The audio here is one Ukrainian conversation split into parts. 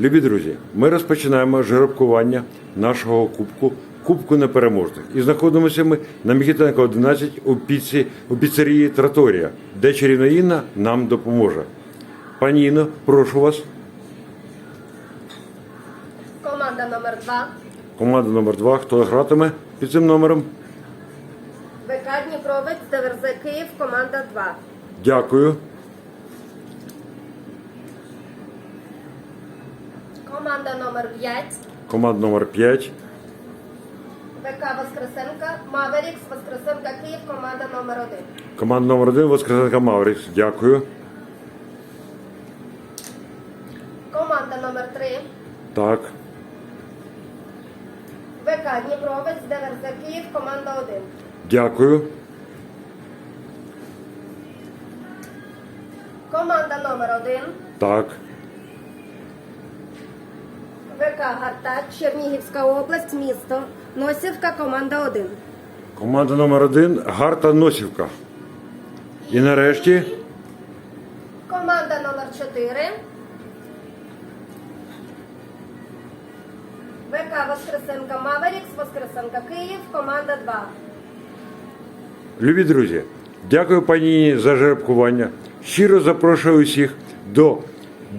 Любі друзі, ми розпочинаємо жеребкування нашого кубку, кубку непереможних. І знаходимося ми на Микітенка 11 у, піці, у піцерії Траторія, де чарівна Інна нам допоможе. Пані Інно, прошу вас. Команда номер 2 Команда номер 2 Хто гратиме під цим номером? ВК Дніпровець ДВРЗ Київ, команда 2. Дякую. Команда номер 5 Команда номер 5 ВК Воскресенка, Маверікс, Воскресенка Київ, команда номер 1. Команда номер 1 Воскресенка Маврикс. Дякую. Команда номер 3 Так. ВК Дніпровець ДВРЗ Київ, команда 1. Дякую. Команда номер 1 Так. ВК Гартач, Чернігівська область, місто. Носівка, команда 1. Команда номер 1 Гарта Носівка. І нарешті Команда номер 4 ВК Воскресенка Маверікс, Воскресенка Київ, команда 2. Любі друзі, дякую пані за жеребкування. Щиро запрошую усіх до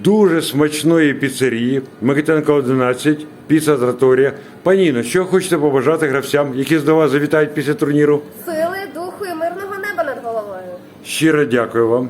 дуже смачної піцерії Микитенка 11, піца Траторія. Паніно, що хочете побажати гравцям, які до вас завітають після турніру? Сили, духу і мирного неба над головою. Щиро дякую вам.